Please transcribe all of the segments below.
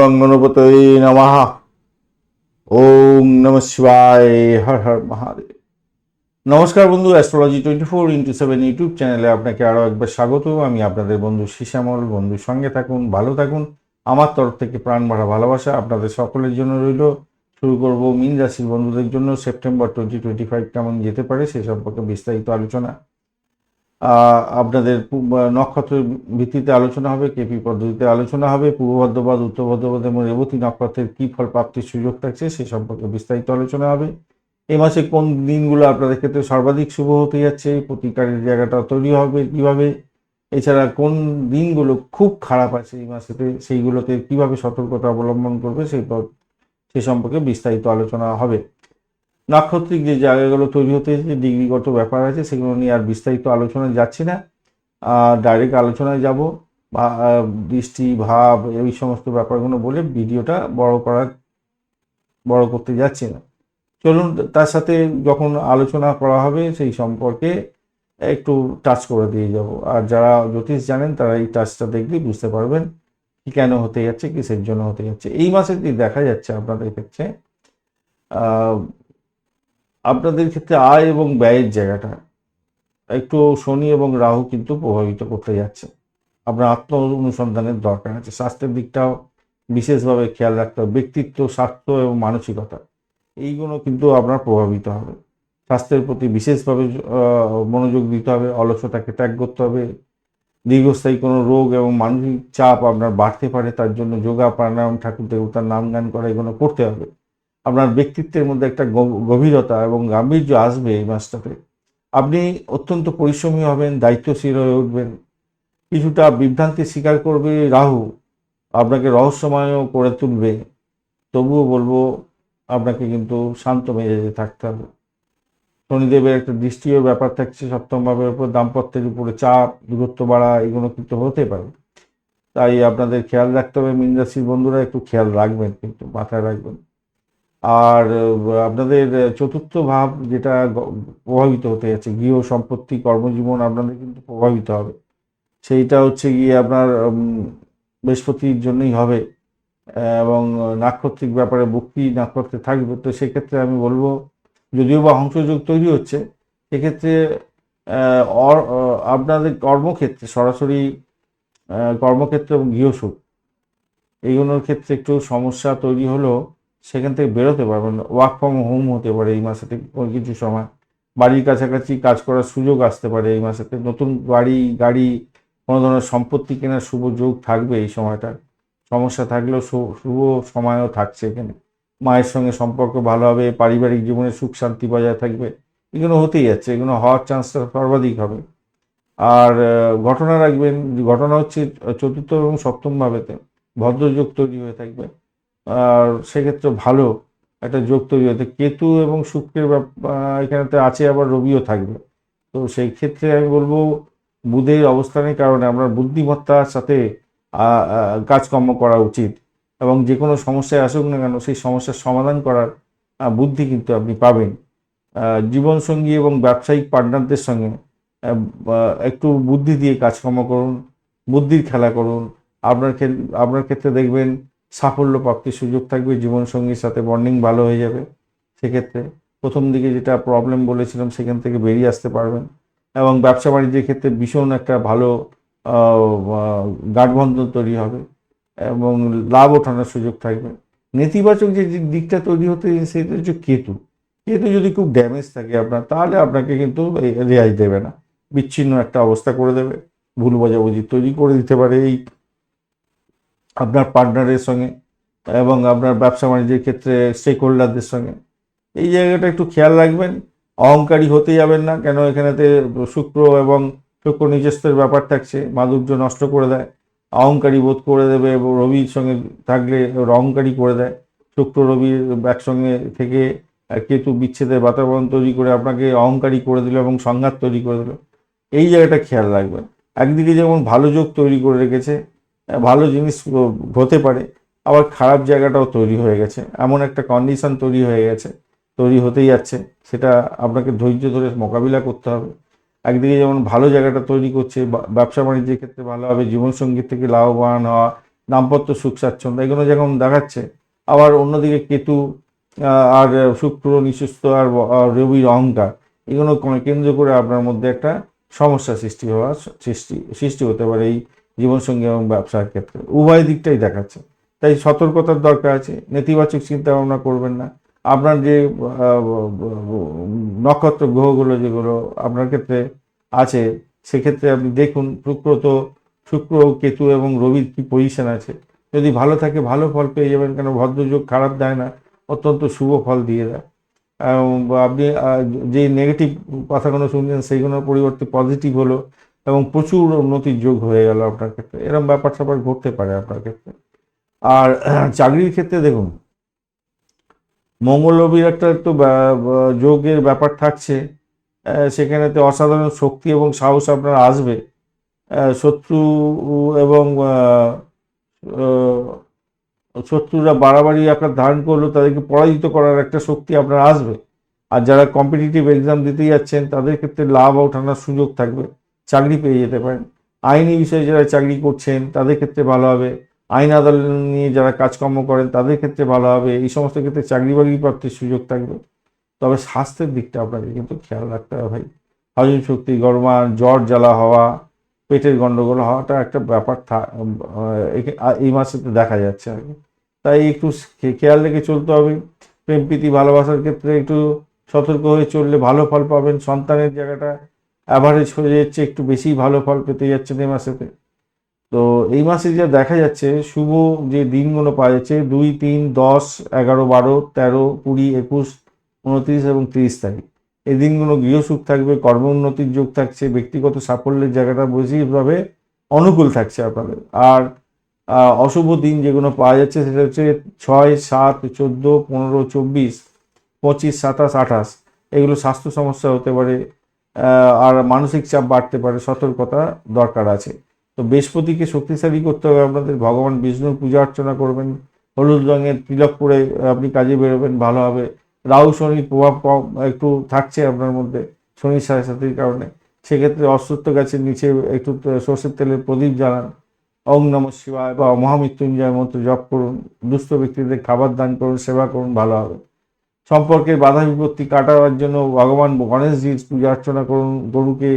গং গণপতয়ে নমঃ। ওম নম হর হর মহাদেব। নমস্কার বন্ধু astrology twenty four into seven YouTube চ্যানেলে আপনাকে আরও একবার স্বাগত। আমি আপনাদের বন্ধু শিশামল বন্ধুর সঙ্গে থাকুন, ভালো থাকুন। আমার তরফ থেকে প্রাণ ভরা ভালোবাসা আপনাদের সকলের জন্য রইল। শুরু করব মিন রাশির বন্ধুদের জন্য। সেপ্টেম্বর টোয়েন্টি টোয়েন্টি ফাইভ কেমন যেতে পারে সে সম্পর্কে বিস্তারিত আলোচনা। আপনাদের নক্ষত্রের ভিত্তিতে আলোচনা হবে, কেপি পদ্ধতিতে আলোচনা হবে, পূর্ব বর্ধমান উত্তর বর্ধমান এবং রেবতী নক্ষত্রের কী ফল প্রাপ্তির সুযোগ থাকছে সে সম্পর্কে বিস্তারিত আলোচনা হবে। এই মাসে কোন দিনগুলো আপনাদের ক্ষেত্রে সর্বাধিক শুভ হতে যাচ্ছে? প্রতিকারের জায়গাটা তৈরি হবে কীভাবে? এছাড়া কোন দিনগুলো খুব খারাপ আছে এই মাসেতে সেইগুলোতে কীভাবে সতর্কতা অবলম্বন করবে সেই সে সম্পর্কে বিস্তারিত আলোচনা হবে। নাক্ষত্রিক যে জায়গাগুলো তৈরি হতে ডিগ্রিগত ব্যাপার আছে, সেগুলো নিয়ে আর বিস্তারিত আলোচনায় যাচ্ছি না। ডাইরেক্ট আলোচনায় যাব দৃষ্টি, ভাব, এই সমস্ত ব্যাপারগুলো বলে ভিডিওটা বড় করার, বড় করতে যাচ্ছি না। চলুন, তার সাথে যখন আলোচনা করা হবে, সেই সম্পর্কে একটু টাচ করে দিয়ে যাব। আর যারা জ্যোতিষ জানেন, তারা এই টাচটা দেখলে বুঝতে পারবেন কি কেন হতে যাচ্ছে, কিসের জন্য হতে যাচ্ছে। এই মাসে দেখা যাচ্ছে আপনাদের ক্ষেত্রে আপনাদের ক্ষেত্রে আয় এবং ব্যয়ের জায়গাটা একটু শনি এবং রাহু কিন্তু প্রভাবিত করতে যাচ্ছে। আপনার আত্ম অনুসন্ধানের দরকার আছে। স্বাস্থ্যের দিকটাও বিশেষভাবে খেয়াল রাখতে হবে। ব্যক্তিত্ব, স্বাস্থ্য এবং মানসিকতা, এইগুলো কিন্তু আপনার প্রভাবিত হবে। স্বাস্থ্যের প্রতি বিশেষভাবে মনোযোগ দিতে হবে, অলসতাকে ত্যাগ করতে হবে। দীর্ঘস্থায়ী কোনো রোগ এবং মানসিক চাপ আপনার বাড়তে পারে, তার জন্য যোগা, প্রাণায়াম, ঠাকুর দেবতার নাম গান করা, এগুলো করতে হবে। আপনার ব্যক্তিত্বের মধ্যে একটা গভীরতা এবং গাম্ভীর্য আসবে এই মাসটাতে। আপনি অত্যন্ত পরিশ্রমী হবেন, দায়িত্বশীল হয়ে উঠবেন। কিছুটা বিভ্রান্তি স্বীকার করবে রাহু। আপনাকে রহস্যময়ও করে তুলবে। তবুও বলব, আপনাকে কিন্তু শান্ত মেজাজে থাকতে হবে। শনিদেবের একটা দৃষ্টিও ব্যাপার থাকছে সপ্তম ভাবের উপর, দাম্পত্যের উপরে চাপ, দূরত্ব বাড়া, এগুলো কিন্তু হতে পারে। তাই আপনাদের খেয়াল রাখতে হবে। মীন বন্ধুরা একটু খেয়াল রাখবেন, কিন্তু মাথায় রাখবেন। আর আপনাদের চতুর্থ ভাব যেটা প্রভাবিত হতে যাচ্ছে, গৃহ সম্পত্তি, কর্মজীবন আপনাদের কিন্তু প্রভাবিত হবে। সেইটা হচ্ছে গিয়ে আপনার বৃহস্পতির জন্যই হবে। এবং নাক্ষত্রিক ব্যাপারে বক্রি নাক্ষত্রে থাকবে। তো সেক্ষেত্রে আমি বলব, যদিও বা হংসযোগ তৈরি হচ্ছে, সেক্ষেত্রে আপনাদের কর্মক্ষেত্রে সরাসরি কর্মক্ষেত্র এবং গৃহসুখ, এইগুলোর ক্ষেত্রে একটু সমস্যা তৈরি হলেও সেখান থেকে বেরোতে পারবেন ওয়ার্ক ফ্রম হোম হতে পারে এই মাসেতে কিছু সময়। বাড়ির কাছাকাছি কাজ করার সুযোগ আসতে পারে এই মাসেতে নতুন বাড়ি, গাড়ি, কোনো ধরনের সম্পত্তি কেনার শুভ যোগ থাকবে এই সময়টা। সমস্যা থাকলেও শুভ সময়ও থাকছে এখানে। মায়ের সঙ্গে সম্পর্ক ভালো হবে, পারিবারিক জীবনে সুখ শান্তি বজায় থাকবে। এগুলো হতেই যাচ্ছে, এগুলো হওয়ার চান্সটা সর্বাধিক হবে। আর ঘটনা রাখবেন, ঘটনা হচ্ছে চতুর্থ এবং সপ্তম ভাবেতে ভদ্রযোগ তৈরি হয়ে থাকবে সেক্ষেত্রে ভালো একটা যোগ তৈরি হতে কেতু এবং শুক্রের এখানেতে আছে আবার রবিও থাকবে। তো সেই ক্ষেত্রে আমি বলব বুধের অবস্থানের কারণে আমরা বুদ্ধিমত্তার সাথে কাজকর্ম করা উচিত এবং যে কোনো সমস্যায় আসুক না কেন সেই সমস্যার সমাধান করার বুদ্ধি কিন্তু আপনি পাবেন। জীবনসঙ্গী এবং ব্যবসায়িক পার্টনারদের সঙ্গে একটু বুদ্ধি দিয়ে কাজকর্ম করুন, বুদ্ধির খেলা করুন। আপনার আপনার ক্ষেত্রে দেখবেন সাফল্য প্রাপ্তির সুযোগ থাকবে, জীবনসঙ্গীর সাথে বন্ডিং ভালো হয়ে যাবে। সেক্ষেত্রে প্রথম দিকে যেটা প্রবলেম বলেছিলাম, সেখান থেকে বেরিয়ে আসতে পারবেন। এবং ব্যবসা বাণিজ্যের ক্ষেত্রে ভীষণ একটা ভালো গাঠবন্ধন তৈরি হবে এবং লাভ ওঠানোর সুযোগ থাকবে। নেতিবাচক যে দিকটা তৈরি হতে সেটা হচ্ছে কেতু। কেতু যদি খুব ড্যামেজ থাকে আপনার, তাহলে আপনাকে কিন্তু রেয়াজ দেবে না। বিচ্ছিন্ন একটা অবস্থা করে দেবে। ভুল বোঝাবুঝি তৈরি করে দিতে পারে এই আপনার পার্টনারের সঙ্গে এবং আপনার ব্যবসা বাণিজ্যের ক্ষেত্রে স্টেক হোল্ডারদের সঙ্গে। এই জায়গাটা একটু খেয়াল রাখবেন। অহংকারী হতে যাবেন না, কেন এখানেতে শুক্র এবং শুক্র নিজস্বের ব্যাপার থাকছে, মাধুর্য নষ্ট করে দেয়। অহংকারী বোধ করে দেবে, রবির সঙ্গে থাকলে অহংকারী করে দেয়। শুক্র রবির একসঙ্গে থেকে কেতু বিচ্ছেদের বাতাবরণ তৈরি করে আপনাকে অহংকারী করে দিল এবং সংঘাত তৈরি করে দিল। এই জায়গাটা খেয়াল রাখবেন। একদিকে যেমন ভালো যোগ তৈরি করে রেখেছে ভালো জিনিস হতে পারে। আবার খারাপ জায়গাটাও তৈরি হয়ে গেছে। এমন একটা কন্ডিশন তৈরি হয়ে গেছে, তৈরি হতেই যাচ্ছে। সেটা আপনাকে ধৈর্য ধরে মোকাবিলা করতে হবে। একদিকে যেমন ভালো জায়গাটা তৈরি করছে ব্যবসা বাণিজ্যের ক্ষেত্রে ভালো হবে, জীবনসঙ্গীর থেকে লাভবান হওয়া, দাম্পত্য সুখ স্বাচ্ছন্দ্য, এগুলো যেমন দেখাচ্ছে, আবার অন্যদিকে কেতু আর শুক্র নিঃস্ব আর রবির অহংকার, এগুলো কেন্দ্র করে আপনার মধ্যে একটা সমস্যা সৃষ্টি হওয়ার সৃষ্টি সৃষ্টি হতে পারে। এই জীবনসঙ্গী এবং ব্যবসার ক্ষেত্রে। উভয় দিকটাই দেখাচ্ছে। তাই সতর্কতার দরকার আছে, নেতিবাচক চিন্তা ভাবনা করবেন না। আপনার যে নক্ষত্র গ্রহগুলো যেগুলো আপনার ক্ষেত্রে আছে, সেক্ষেত্রে আপনি দেখুন শুক্র তো শুক্র, কেতু এবং রবির কি পজিশন আছে। যদি ভালো থাকে, ভালো ফল পেয়ে যাবেন কেন? ভদ্রযোগ খারাপ দেয় না, অত্যন্ত শুভ ফল দিয়ে দেয়। আপনি যে নেগেটিভ কথাগুলো শুনছেন সেইগুলোর পরিবর্তে পজিটিভ হলো। এবং প্রচুর উন্নতির যোগ হয়ে গেল আপনার ক্ষেত্রে। এরকম ব্যাপার স্যাপার ঘটতে পারে আপনার ক্ষেত্রে। আর চাকরির ক্ষেত্রে দেখুন মঙ্গল রবির একটা ব্যা- যোগের ব্যাপার থাকছে। আহ, সেখানেতে অসাধারণ শক্তি এবং সাহস আপনার আসবে। শত্রু এবং শত্রুরা বাড়াবাড়ি আপনার ধারণ করল তাদেরকে পরাজিত করার একটা শক্তি আপনার আসবে। আর যারা কম্পিটিটিভ এক্সাম দিতে যাচ্ছেন তাদের ক্ষেত্রে লাভ ওঠানোর সুযোগ থাকবে। চাকরি পেয়ে যেতে পারেন। আইনি বিষয়ে যারা চাকরি করছেন, তাদের ক্ষেত্রে ভালো হবে। আইন আদালত নিয়ে যারা কাজকর্ম করেন, তাদের ক্ষেত্রে ভালো হবে। এই সমস্ত ক্ষেত্রে চাকরি বাকরি প্রাপ্তির সুযোগ থাকবে। তবে স্বাস্থ্যের দিকটা আপনাকে কিন্তু খেয়াল রাখতে হবে ভাই। হজম শক্তি গরমান জ্বর জ্বালা হওয়া, পেটের গন্ডগোল হওয়াটা একটা ব্যাপার এই মাসেতে দেখা যাচ্ছে আর কি। তাই একটু খেয়াল রেখে চলতে হবে। প্রেম, প্রীতি, ভালোবাসার ক্ষেত্রে একটু সতর্ক হয়ে চললে ভালো ফল পাবেন। সন্তানের জায়গাটা অ্যাভারেজ হয়ে যাচ্ছে, একটু বেশি ভালো ফল পেতে যাচ্ছেন এই মাসেতে তো এই মাসে যা দেখা যাচ্ছে, শুভ যে দিনগুলো পাওয়া যাচ্ছে, দুই, তিন, দশ, এগারো, বারো, তেরো, কুড়ি, একুশ, উনত্রিশ এবং তিরিশ তারিখ। এই দিনগুলো গৃহসুখ থাকবে, কর্ম উন্নতির যোগ থাকছে, ব্যক্তিগত সাফল্যের জায়গাটা বেশিভাবে অনুকূল থাকছে আপনাদের। আর অশুভ দিন যেগুলো পাওয়া যাচ্ছে, সেটা হচ্ছে ছয়, সাত, চোদ্দ, পনেরো, চব্বিশ, পঁচিশ, সাতাশ, আঠাশ। এগুলো স্বাস্থ্য সমস্যা হতে পারে আর মানসিক চাপ বাড়তে পারে, সতর্কতা দরকার আছে। তো বৃহস্পতিকে শক্তিশালী করতে হবে আপনাদের। ভগবান বিষ্ণুর পূজা অর্চনা করবেন, হলুদ রঙের তিলক পরে আপনি কাজে বেরোবেন, ভালো হবে। রাহু শনির প্রভাব কম, একটু থাকছে আপনার মধ্যে শনির সাথে সাথীর কারণে। সেক্ষেত্রে অশ্বত্থ গাছের নিচে একটু সর্ষের তেলের প্রদীপ জ্বালান ওং নম শিবায় বা মহামৃত্যুঞ্জয় মন্ত্র জপ করুন, দুস্থ ব্যক্তিদের খাবার দান করুন, সেবা করুন, ভালো হবে। সম্পর্কের বাধা বিপত্তি কাটাবার জন্য ভগবান গণেশজির পূজা অর্চনা করুন, গরুকে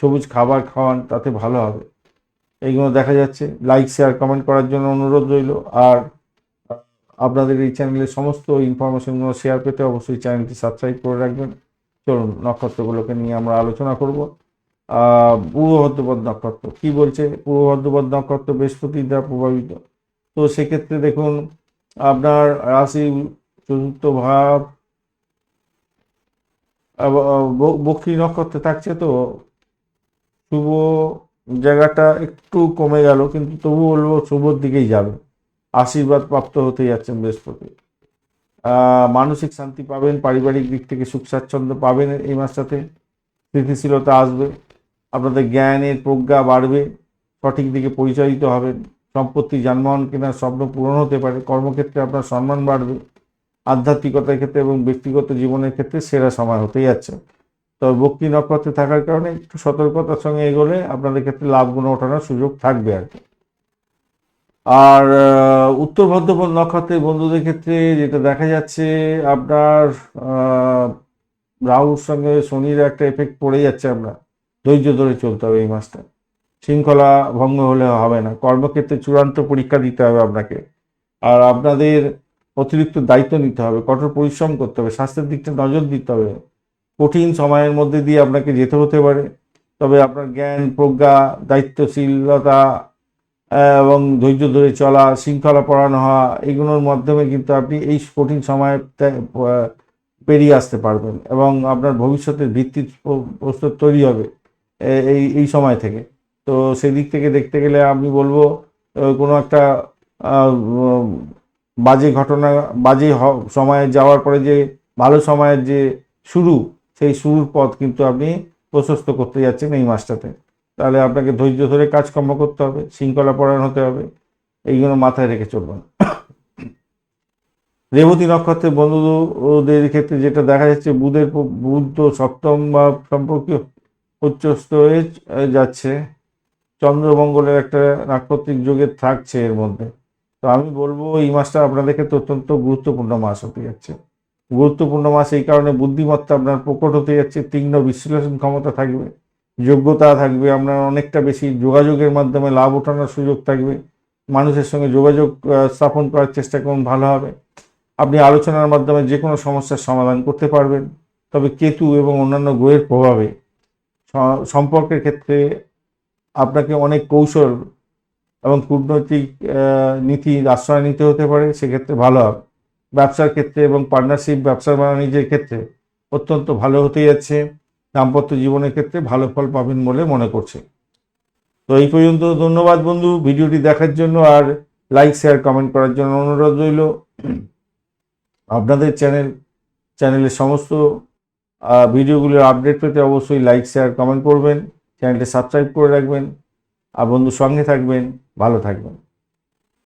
সবুজ খাবার খাওয়ান, তাতে ভালো হবে। এইগুলো দেখা যাচ্ছে। লাইক শেয়ার কমেন্ট করার জন্য অনুরোধ রইল। আর আপনাদের এই চ্যানেলের সমস্ত ইনফরমেশনগুলো শেয়ার পেতে অবশ্যই চ্যানেলটি সাবস্ক্রাইব করে রাখবেন। চলুন, নক্ষত্রগুলোকে নিয়ে আমরা আলোচনা করব। পূর্ব ভদ্রপদ নক্ষত্র। কি বলছে? পূর্ব ভদ্রপদ নক্ষত্র বৃহস্পতির দ্বারা প্রভাবিত। তো সেক্ষেত্রে দেখুন, আপনার রাশি চতুর্থ ভাব। বক্রী নক্ষত্রে থাকছে তো। শুভ জায়গাটা একটু কমে গেল, কিন্তু তবু বলব শুভর দিকেই যাবে। আশীর্বাদ প্রাপ্ত হতে যাচ্ছেন বৃহস্পতি। মানসিক শান্তি পাবেন, পারিবারিক দিক থেকে সুখ স্বাচ্ছন্দ্য পাবেন এই মাসটাতে। স্থিতিশীলতা আসবে, আপনাদের জ্ঞানের প্রজ্ঞা বাড়বে, সঠিক দিকে পরিচালিত হবেন। সম্পত্তি, যানবাহন কেনার স্বপ্ন পূরণ হতে পারে, কর্মক্ষেত্রে আপনার সম্মান বাড়বে। আধ্যাত্মিকতার ক্ষেত্রে এবং ব্যক্তিগত জীবনের ক্ষেত্রে সেরা সময় হতে যাচ্ছে। তবে বক্রি নক্ষত্রে থাকার কারণে একটু সতর্কতার সঙ্গে এগোলে আপনাদের ক্ষেত্রে লাভগুলো ওঠানোর সুযোগ থাকবে আর কি। আর উত্তর ভদ্রপদ নক্ষত্রের বন্ধুদের ক্ষেত্রে যেটা দেখা যাচ্ছে, আপনার রাহুর সঙ্গে শনির একটা এফেক্ট পড়ে যাচ্ছে আমরা ধৈর্য ধরে চলতে হবে এই মাসটা। শৃঙ্খলা ভঙ্গ হলে হবে না। কর্মক্ষেত্রে চূড়ান্ত পরীক্ষা দিতে হবে আপনাকে। আর আপনাদের অতিরিক্ত দায়িত্ব নিতে হবে, কঠোর পরিশ্রম করতে হবে, স্বাস্থ্যের দিকটা নজর দিতে হবে। কঠিন সময়ের মধ্যে দিয়ে আপনাকে যেতে হতে পারে। তবে আপনার জ্ঞান, প্রজ্ঞা, দায়িত্বশীলতা এবং ধৈর্য ধরে চলা, শৃঙ্খলা পড়ানো হওয়া, এগুলোর মাধ্যমে কিন্তু আপনি এই কঠিন সময়ে পেরিয়ে আসতে পারবেন এবং আপনার ভবিষ্যতের ভিত্তি প্রস্তুত তৈরি হবে এই এই সময় থেকে। তো সেদিক থেকে দেখতে গেলে আমি বলব কোনো একটা বাজে ঘটনা, বাজে সময়ে যাওয়ার পরে যে ভালো সময়ের যে শুরু, সেই শুরুর পথ কিন্তু আপনি প্রশস্ত করতে যাচ্ছেন এই মাসটাতে। তাহলে আপনাকে ধৈর্য ধরে কাজকর্ম করতে হবে, শৃঙ্খলা পরায়ণ হতে হবে এইগুলো মাথায় রেখে চলবেন। রেবতী নক্ষত্রের বন্ধুদের ক্ষেত্রে যেটা দেখা যাচ্ছে, বুধের তো সপ্তম বা সম্পর্কীয় উচ্চ হয়ে যাচ্ছে। চন্দ্রমঙ্গলের একটা নাক্ষত্রিক যোগে থাকছে এর মধ্যে। তো আমি বলব, এই মাসটা আপনাদের ক্ষেত্রে অত্যন্ত গুরুত্বপূর্ণ মাস হতে যাচ্ছে। গুরুত্বপূর্ণ মাস এই কারণে বুদ্ধিমত্তা আপনার প্রকট হতে যাচ্ছে, তীক্ষ্ণ বিশ্লেষণ ক্ষমতা থাকবে, যোগ্যতা থাকবে, আপনার অনেকটা বেশি যোগাযোগের মাধ্যমে লাভ ওঠানোর সুযোগ থাকবে, মানুষের সঙ্গে যোগাযোগ স্থাপন করার চেষ্টা করুন, ভালো হবে। আপনি আলোচনার মাধ্যমে যে কোনো সমস্যার সমাধান করতে পারবেন, তবে কেতু এবং অন্যান্য গ্রহের প্রভাবে সম্পর্কের ক্ষেত্রে আপনাকে অনেক কৌশল এবং কূটনৈতিক নীতির আশ্রয় নিতে হতে পারে, সেক্ষেত্রে ভালো হবে। ব্যবসার ক্ষেত্রে এবং পার্টনারশিপ ব্যবসা বাণিজ্যের ক্ষেত্রে অত্যন্ত ভালো হতে যাচ্ছে। দাম্পত্য জীবনের ক্ষেত্রে ভালো ফল পাবেন বলে মনে করছে। তো এই পর্যন্ত ধন্যবাদ বন্ধু ভিডিওটি দেখার জন্য, আর লাইক শেয়ার কমেন্ট করার জন্য অনুরোধ রইল। আপনাদের চ্যানেল চ্যানেলের সমস্ত ভিডিওগুলোর আপডেট পেতে অবশ্যই লাইক শেয়ার কমেন্ট করবেন। চ্যানেলটি সাবস্ক্রাইব করে রাখবেন। আর বন্ধু সঙ্গে থাকবেন। ভালো থাকবেন।